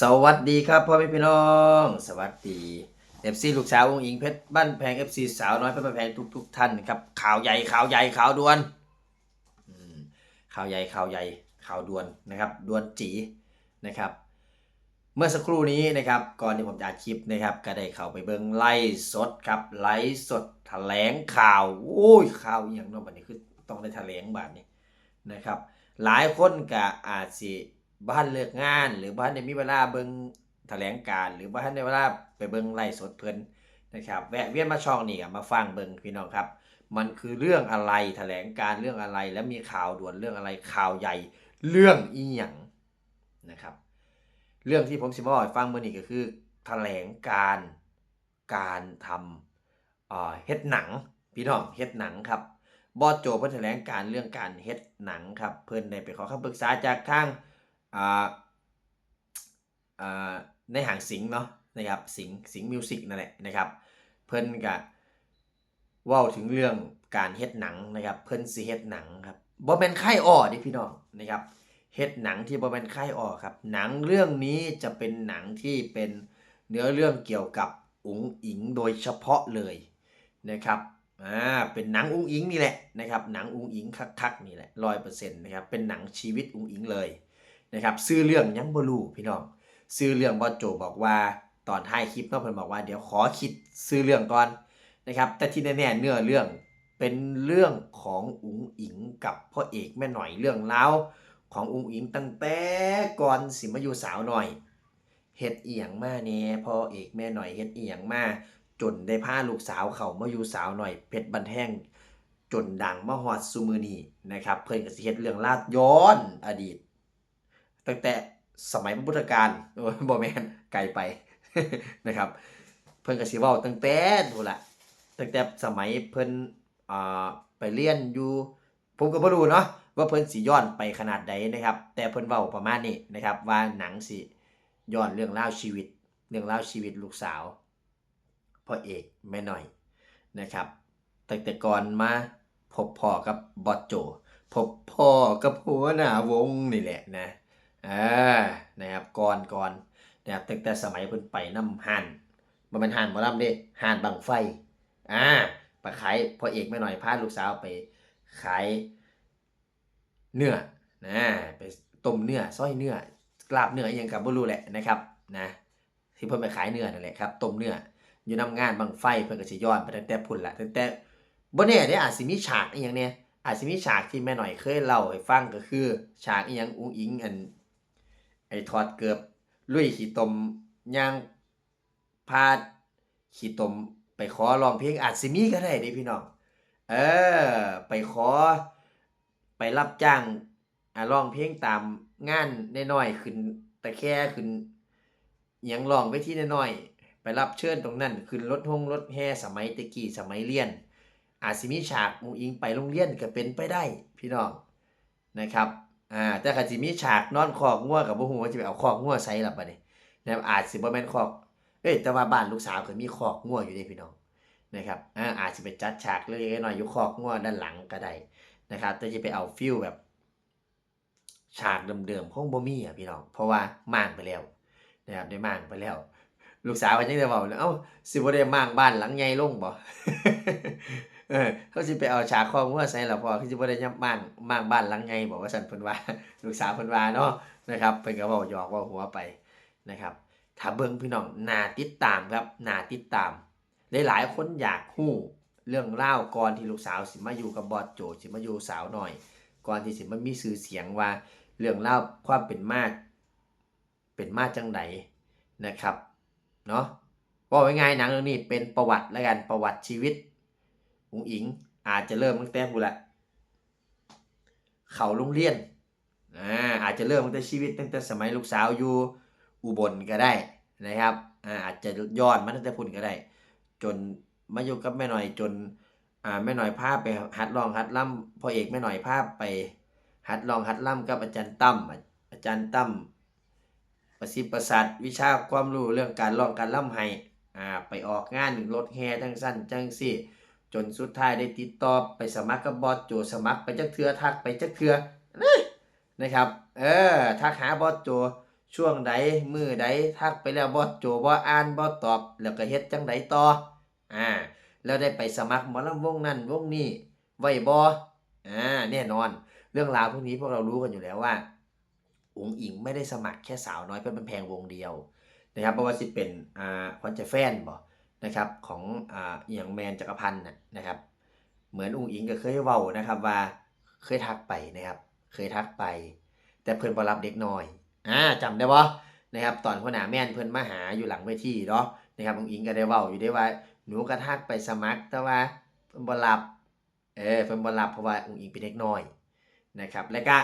สวัสดีครับพ่อแม่พี่น้อง สวัสดีเอฟซีลูกสาวองค์อิงเพชรบ้านแพงเอฟซีสาวน้อยเพชรบ้านแพงทุกทุกท่านครับข่าวใหญ่ข่าวใหญ่ข่าวด่วนข่าวใหญ่ข่าวใหญ่ข่าวด่วนนะครับด่วนจีนะครับ เมื่อสักครู่นี้นะครับก่อนที่ผมจะอัดคลิปนะครับ ก็ได้เข้าไปเบิ่งไล่สดครับไล่สดแถลงข่าวโอ้ยข่าวอย่างน้องบัดนี้คือต้องได้แถลงบาดนี้นะครับ หลายคนก็อาจสิ บ้านเลิกงาน หรือบ้านได้มีเวลาเบิ่งแถลงการ หรือบ้านได้เวลาไปเบิ่งไล่สดเพิ่นนะครับแวะเวียนมาช่องนี้มาฟังเบิ่งพี่น้องครับ มันคือเรื่องอะไรแถลงการเรื่องอะไร แล้วมีข่าวด่วนเรื่องอะไรข่าวใหญ่ เรื่องอีหยังนะครับ เรื่องที่ผมสิมาบอกฟังเมื่อนี้ก็คือ แถลงการการทำเอ่อเฮ็ดหนังพี่น้องเฮ็ดหนังครับบอสโจเพิ่นแถลงการเรื่องการเฮ็ดหนังครับ เพิ่นได้ไปขอคำปรึกษาจากทาง ในหางสิงห์เนาะนะครับสิงห์สิงห์มิวสิกนั่นแหละนะครับ เพิ่นก็เว้าถึงเรื่องการเฮ็ดหนังนะครับ เพิ่นสิเฮ็ดหนังครับบ่แมนค่ายอ้อดิพี่น้องนะครับเฮ็ดหนังที่บ่แมนค่ายอ้อครับ หนังเรื่องนี้จะเป็นหนังที่เป็นเนื้อเรื่องเกี่ยวกับอุ๋งอิงโดยเฉพาะเลยนะครับอ่าเป็นหนังอุ้งอิงนี่แหละนะครับหนังอุ้งอิงคักๆนี่แหละร้อยเปอร์เซ็นต์นะครับเป็นหนังชีวิตอุ้งอิงเลย นะครับซื้อเรื่องยังบ่รู้พี่น้องซื้อเรื่องบอสโจบอกว่าตอนท้ายคลิปเนาะเพิ่นบอกว่าเดี๋ยวขอคิดซื้อเรื่องก่อนนะครับ แต่ที่แน่ๆเนื้อเรื่องเป็นเรื่องของอุ้งอิงกับพ่อเอกแม่หน่อยเรื่องราของอุ้งอิงตั้งแต่ก่อนสิมาอยู่สาวหน่อยเฮ็ดเอียงมาแหน่พ่อเอกแม่หน่อยเฮ็ดเอียงมาจนได้พาลูกสาวเขามาอยู่สาวหน่อยเพชรบันแท่งจนดังมาฮอดซูมือนีนะครับ เพิ่นก็สิเฮ็ดเรื่องลาดย้อนอดีต ตั้งแต่สมัยพระพุทธกาลโอ้บ่แม่นไกลไปนะครับ เพิ่นก็สิเว้าตั้งแต่พูละตั้งแต่สมัยเพิ่นอ่าไปเรียนอยู่ผมก็บ่รู้เนาะว่าเพิ่นสิย้อนไปขนาดใดนะครับ แต่เพิ่นเว้าประมาณนี้นะครับ ว่าหนังสิย้อนเรื่องราชีวิต เรื่องราชีวิตลูกสาวพ่อเอกแม่หน่อยนะครับตั้งแต่ก่อนมาพบพ่อกับบอสโจ พบพ่อกับหัวหน้าวงนี่แหละนะ อ่านะครับก่อนก่อนนะครับตั้งแต่สมัยเพิ่นไปน้ำห่านมันเป็นห่านหมอลำเด้ห่านบังไฟอ่าไปขายพ่อเอกแม่หน่อยพาลูกสาวไปขายเนื้อนะไปต้มเนื้อซอยเนื้อกลาบเนื้ออหยังกับบ่รู้แหละนะครับนะที่เพิ่นไปขายเนื้อนั่นแหละครับต้มเนื้ออยู่นำงานบังไฟเพิ่นก็สิย้อนไปตั้งแต่พุ่นละตั้งแต่บ่แน่เด้อาจสิมีฉากอีหยังเนี่ยอาจสิมีฉากที่แม่หน่อยเคยเล่าให้ฟังก็คือ ฉากอีหยังอุ้งอิงอัน ไอ้ถอดเกือบลุยขี้ตมย่างพาดขี้ตมไปขอร้องเพลงอาจสิมีก็ได้ด้พี่น้องเออ ไปขอ ไปรับจ้างอ่าร้องเพลงตามงานน้อยๆขึ้นตะแคขึ้นยังร้องเวทีน้อยๆไปรับเชิญตรงนั้นขึ้นรถห้องรถแห่สมัยตะกี้สมัยเรียน อาจสิมีฉากมุงอิงไปโรงเรียนก็เป็นไปได้พี่น้องนะครับ อ่าแต่ก็สิมีฉากนอนคอกงัวกับบ่ฮู้ว่าสิไปเอาคอกงัวใส่ล่ะบัดนี้นะครับอาจสิบ่แม่นคอกเอ้ยแต่ว่าบ้านลูกสาวก็มีคอกงัวอยู่เด้พี่น้องนะครับอ่าอาจสิไปจัดฉากเล็กๆน้อยอยู่คอกงัวด้านหลังก็ได้นะครับแต่จะไปเอาฟิลแบบ ฉากเดิมๆคงบ่มีอะพี่น้องเพราะว่าม่างไปแล้วนะครับได้ม่างไปแล้ว ลูกสาวก็ยังได้เว้าเลยเอ้าสิบ่ได้ม่างบ้านหลังใหญ่ลงบ่ เออเขาสิไปเอาฉากคองัวใส่ล่ะพอคือสิบ่ได้ยับม่างม่างบ้านหลังใหญ่บ่ว่าซั่นเพิ่นว่าลูกสาวเพิ่นว่าเนาะนะครับเพิ่นก็เว้าหยอกเว้าหัวไปนะครับถ้าเบิ่งพี่น้องน่าติดตามครับน่าติดตาม หลายๆคนอยากฮู้เรื่องราก่อนที่ลูกสาวสิมาอยู่กับบอสโจสิมาอยู่สาวหน่อย ก่อนที่สิมามีชื่อเสียงว่า เรื่องเล่าความเป็นมาเป็นมาจังไดนนะครับเนาะว่าง่ายๆหนังเรื่องนี้เป็นประวัติแล้วกันประวัติชีวิต อุงอิง อาจจะเริ่มตั้งแต่ผู้ละเขาโรงเรียนอ่าอาจจะเริ่มตั้งแต่ชีวิตตั้งแต่สมัยลูกสาวอยู่อุบลก็ได้นะครับอ่าอาจจะย้อนมาตั้งแต่พุ่นก็ได้ จนมาอยู่กับแม่หน่อยจนอ่าแม่หน่อยพาไปหัดร้องหัดล่ำพ่อเอกแม่หน่อยพาไปหัดลองหัดล่ำกับอาจารย์ตั้มอาจารย์ตั้มประสิทธิ์ประสาทวิชาความรู้เรื่องการร้องการล่ำให้อ่าไปออกงานรถแห่จังสั้นจังสี่ จนสุดท้ายได้ติดต่อไปสมัครกับบอสโจสมัครไปจักเทือทักไปจักเทือนะนะครับ เออทักหาบอสโจช่วงใดมือใดทักไปแล้วบ่โจบ่อ่านบ่ตอบ แล้วก็เฮ็ดจังไดต่ออ่าแล้วได้ไปสมัครหมอลำวงนั้นวงนี้ไว้บ่อ่าแน่นอน เรื่องราวพวกนี้พวกเรารู้กันอยู่แล้วว่าอุ๋งอิงไม่ได้สมัครแค่สาวน้อยเพื่อนแพงวงเดียวนะครับเพราะว่าสิเป็นอ่าควันใจแฟนบ่ นะครับของอย่างแมนจักรพันธ์นะครับ เหมือนอุ๋งอิงก็เคยเว้านะครับว่าเคยทักไปนะครับ เคยทักไป แต่เพิ่อนบ่รับเด็กน้อยอ่าจำได้บ่นะครับตอนหัวหนาแม่นเพิ่อนมาหาอยู่หลังเวทีเนาะนะครับอุ๋งอิงก็ได้เว้าอยู่ได้ว่าหนูก็ทักไปสมัครแต่ว่าเพิ่อนบ่รับเออเพิ่อนบ่รับเพราะว่าอุ๋งอิงเป็นเด็กน้อยนะครับแล้วก็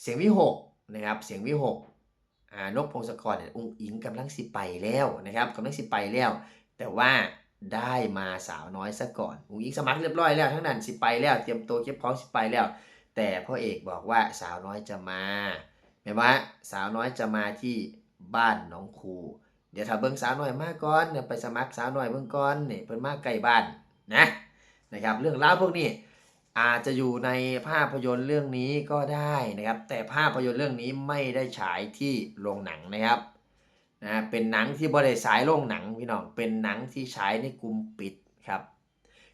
เสียงวิหกนะครับเสียงวิหกอ่านกพงศกรเนี่ยอุ๋งอิงกำลังสิไปแล้วนะครับกำลังสิไปแล้ว แต่ว่าได้มาสาวน้อยซะก่อนอุ๋งอิงสมัครเรียบร้อยแล้วทั้งนั้นสิไปแล้วเตรียมตัวเก็บของสิไปแล้ว แต่พ่อเอกบอกว่าสาวน้อยจะมาแม่ว่าสาวน้อยจะมาที่บ้านน้องครูเดี๋ยวถ้าเบิ่งสาวน้อยมาก่อนเดี๋ยวไปสมัครสาวน้อยเบิ่งก่อนนี่เพิ่นมาใกล้บ้านนะนะครับ เรื่องราวพวกนี้อาจจะอยู่ในภาพยนตร์เรื่องนี้ก็ได้นะครับ แต่ภาพยนตร์เรื่องนี้ไม่ได้ฉายที่โรงหนังนะครับ นะเป็นหนังที่บ่ได้ฉายโรงหนังพี่น้องเป็นหนังที่ฉายในกลุ่มปิดครับ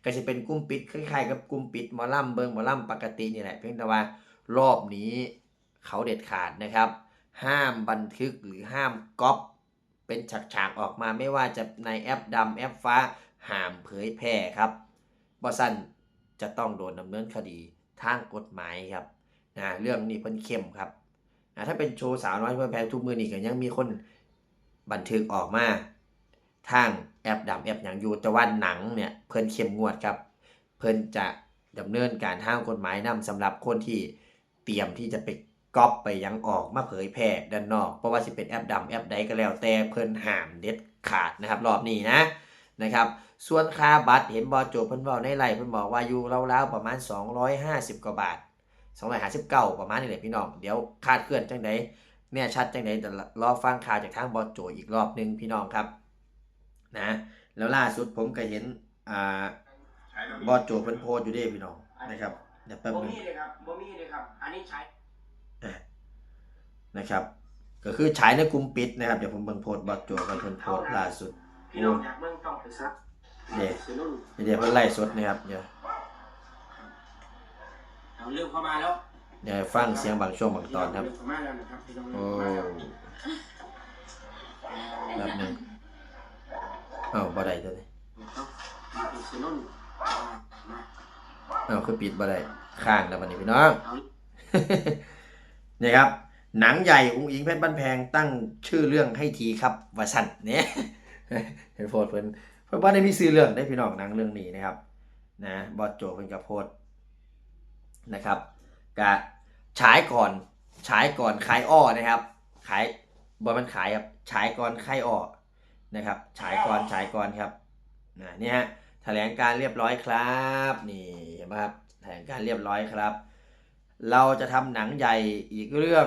ก็จะเป็นกลุ่มปิดคล้ายๆกับกลุ่มปิดมอลำเบิงมอลำปกตินี่แหละเพียงแต่ว่ารอบนี้เขาเด็ดขาดนะครับ ห้ามบันทึกหรือห้ามก๊อปเป็นฉากๆออกมาไม่ว่าจะในแอปดำแอปฟ้าห้ามเผยแพร่ครับบอสันจะต้องโดนดำเนินคดีทางกฎหมายครับนะเรื่องนี้เพิ่นเข้มครับนะถ้าเป็นโชว์สาวน้อยเพื่อนแพงทุกมือนี่ก็ยังมีคน บันทึกออกมาทางแอปดำแอปอย่างอยู่แต่ว่าหนังเนี่ยเพิ่นเข้มงวดครับ เพิ่นจะดำเนินการทางกฎหมายนำสำหรับคนที่เตรียมที่จะไปก๊อปไปยังออกมาเผยแพร่ด้านนอกเพราะว่าสิเป็นแอปดำแอปใดก็แล้วแต่เพิ่นห้ามเด็ดขาดนะครับ รอบนี้นะนะครับ ส่วนค่าบัตรเห็นบอโจเพิ่นบอกในไลน์เพิ่นบอกว่าอยู่ราวๆประมาณ 250 กว่าบาท 259 ประมาณนี้แหละพี่น้องเดี๋ยวคาดเคลื่อนจังได แน่ชัดจังไดแต่รอฟังข่าวจากทางบอโจอีกรอบหนึงพี่น้องครับนะแล้วล่าสุดผมก็เห็นอ่าบอสโจเพิ่นโพสต์อยู่เด้พี่น้องนะครับเดี๋ยวแป๊บบ่หนึงมีเลยครับบ่มีเลยครับ อันนี้ใช้นะครับ ก็คือฉายในกลุ่มปิดนะครับเดี๋ยวผมเบิ่งโพสต์บอสโจกันเพิ่นโพสต์ล่าสุดพี่น้องอยากเบิ่งต้องไปซักเด็กซื้อนุ่นเดี๋ยวเพิ่นไล่สดนะครับเดี๋ยวเอาเริ่มเข้ามาแล้ว เดี๋ยวฟังเสียงบางช่วงบางตอนครับเริ่มเข้ามาแล้วนะครับพี่น้องโอ้เริ่มเข้ามาแล้วแป๊บหนึงเอ้าบ่ได้ตัวนี้เอามาซื้อนุ่นมาเอ้าคือปิดบ่ได้ข้างแล้วบัดนี้พี่น้องเอานี่ครับ หนังใหญ่อุ้งอิงเพชรบ้านแพงตั้งชื่อเรื่องให้ทีครับว่าสั่นเนี่ยเห็นโพสต์เพิ่นเพิ่นว่าได้มีซื้อเรื่องได้พี่น้องหนังเรื่องนี้นะครับ นะบอสโจเพิ่นก็โพสต์นะครับ กะฉายก่อนฉายก่อนขายอ้อนะครับ ขายบอมันขายครับฉายก่อนขายอ้อนะครับฉายก่อนฉายก่อนครับนะนี่ฮะแถลงการเรียบร้อยครับนี่เห็นไหมครับแถลงการเรียบร้อยครับ เราจะทำหนังใหญ่อีกเรื่อง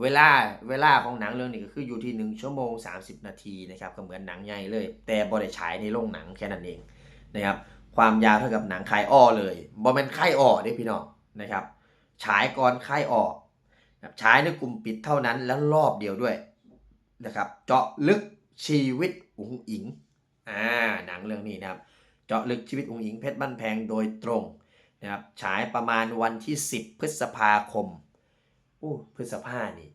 เวลาเวลาของหนังเรื่องนี้ก็คืออยู่ที่ 1 ชั่วโมง 30 นาทีนะครับก็เหมือนหนังใหญ่เลย แต่บริฉายในโรงหนังแค่นั้นเองนะครับความยาวเท่ากับหนังคายอ้อเลยบอเป็นคายอ้อเด้พี่น้องนะครับ ฉายก่อนคายออนะครับฉายในกลุ่มปิดเท่านั้นแล้วรอบเดียวด้วยนะครับ เจาะลึกชีวิตอุ๋งอิงอ่าหนังเรื่องนี้นะครับ เจาะลึกชีวิตอุ๋งอิงเพชรบ้านแพงโดยตรงนะครับฉายประมาณวันที่ 10 พฤษภาคมอู้พฤษภานี่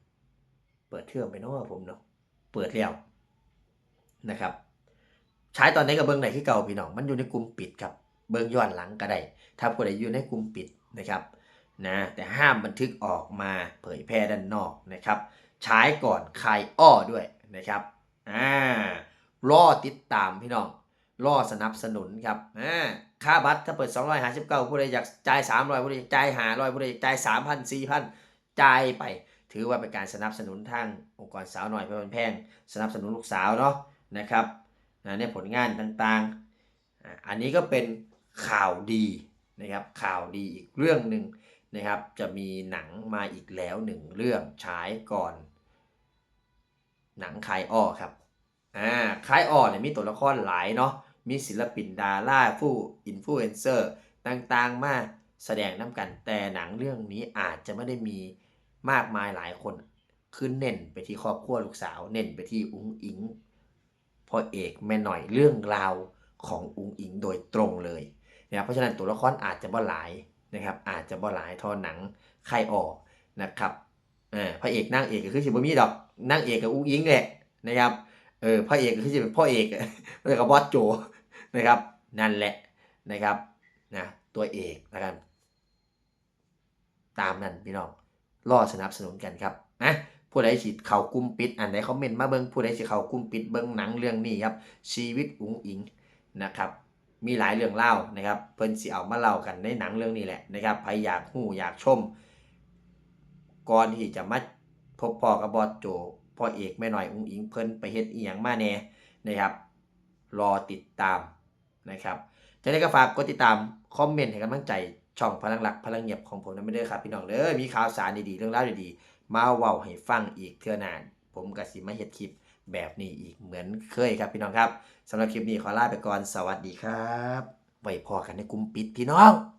เปิดเทอมไปเนาะผมเนาะเปิดแล้วนะครับใช้ตอนนี้กับเบิ้งไหนที่เก่าพี่น้อง มันอยู่ในกลุ่มปิดครับ เบิ้งย้อนหลังก็ได้ ถ้าผู้ใดอยู่ในกลุ่มปิดนะครับ นะแต่ห้ามบันทึกออกมาเผยแพร่ด้านนอกนะครับ ใช้ก่อนคายอ้อด้วยนะครับอ่ารอติดตามพี่น้องรอสนับสนุนครับอ่าค่าบัตรถ้าเปิด 259ผู้ใดอยากจ่าย 300ผู้ใดอยากจ่าย500ผู้ใดอยจ่าย 3,000 4,000จ่ายไป ถือว่าเป็นการสนับสนุนทางองค์กรสาวหน่อยเพื่อนแพงสนับสนุนลูกสาวเนาะนะครับนะในผลงานต่างๆ อันนี้ก็เป็นข่าวดีนะครับข่าวดีอีกเรื่องหนึ่ง นะครับ จะมีหนังมาอีกแล้วหนึ่งเรื่องฉายก่อน หนังคายอ้อครับอ่าคายอ้อเนี่ยมีตัวละครหลายเนาะมีศิลปินดาราผู้อินฟลูเอนเซอร์ต่างๆ มาแสดงน้ำกันแต่หนังเรื่องนี้อาจจะไม่ได้มีมากมายหลายคนคือเน้นไปที่ครอบครัวลูกสาว เน้นไปที่อุ้งอิงพ่อเอกแม่หน่อยเรื่องราวของอุ้งอิงโดยตรงเลยนะเพราะฉะนั้นตัวละครอาจจะบ่หลาย นะครับอาจจะบ่หลายทอหนังใครออกนะครับเออพระเอกนางเอกก็คือสิบ่มีดอกนางเอกกับอุ้งอิงแหละนะครับเออพระเอกก็คือสิเป็นพ่อเอกแล้วก็บอสโจนะครับนั่นแหละนะครับนะตัวเอกแล้วกันตามนั้นพี่น้องรอสนับสนุนกันครับนะผู้ใดสิเข้ากลุ่มปิดอันใดคอมเมนต์มาเบิ่งผู้ใดสิเข้ากลุ่มปิดเบิ่งหนังเรื่องนี้ครับชีวิตอุ๋งอิงนะครับ มีหลายเรื่องเล่านะครับ เพิ่นสิเอามาเล่ากันในหนังเรื่องนี้แหละนะครับใครอยากฮู้อยากชม ก่อนที่จะมาพบพ่อกับบอสโจพ่อเอกแม่หน้อยอุ๋งอิงเพิ่นไปเฮ็ดอีหยังมาแน่นะครับ รอติดตามนะครับจะได้ก็ฝากกดติดตามคอมเมนต์ให้กำลังใจช่องพลังหลักพลังเงียบของผมนั้นไม่ได้ครับพี่น้องเด้อมีข่าวสารดีๆเรื่องราวดีๆมาเว้าให้ฟังอีกเทื่อนาน ผมก็สิมาเฮ็ดคลิป แบบนี้อีกเหมือนเคยครับพี่น้องครับสำหรับคลิปนี้ขอลาไปก่อนสวัสดีครับไว้พอกันในกลุ่มปิดพี่น้อง